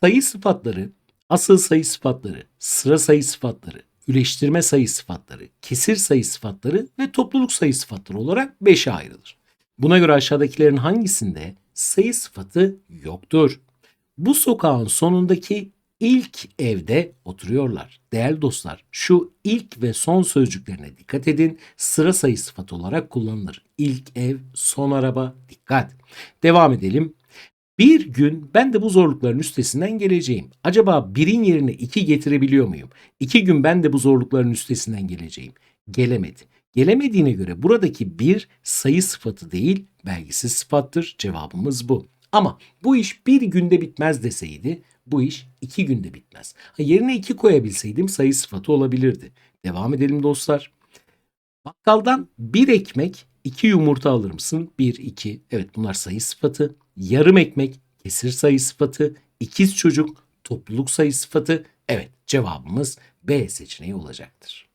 Sayı sıfatları, asıl sayı sıfatları, sıra sayı sıfatları, üleştirme sayı sıfatları, kesir sayı sıfatları ve topluluk sayı sıfatları olarak 5'e ayrılır. Buna göre aşağıdakilerin hangisinde sayı sıfatı yoktur? Bu sokağın sonundaki ilk evde oturuyorlar. Değerli dostlar, şu ilk ve son sözcüklerine dikkat edin. Sıra sayı sıfatı olarak kullanılır. İlk ev, son araba, dikkat. Devam edelim. Bir gün ben de bu zorlukların üstesinden geleceğim. Acaba birin yerine iki getirebiliyor muyum? İki gün ben de bu zorlukların üstesinden geleceğim. Gelemedi. Gelemediğine göre buradaki bir sayı sıfatı değil, belgisiz sıfattır. Cevabımız bu. Ama bu iş bir günde bitmez deseydi, bu iş iki günde bitmez. Ha, yerine iki koyabilseydim sayı sıfatı olabilirdi. Devam edelim dostlar. Bakkaldan bir ekmek, iki yumurta alır mısın? Bir, iki. Evet bunlar sayı sıfatı. Yarım ekmek, kesir sayı sıfatı. İkiz çocuk, topluluk sayı sıfatı. Evet cevabımız B seçeneği olacaktır.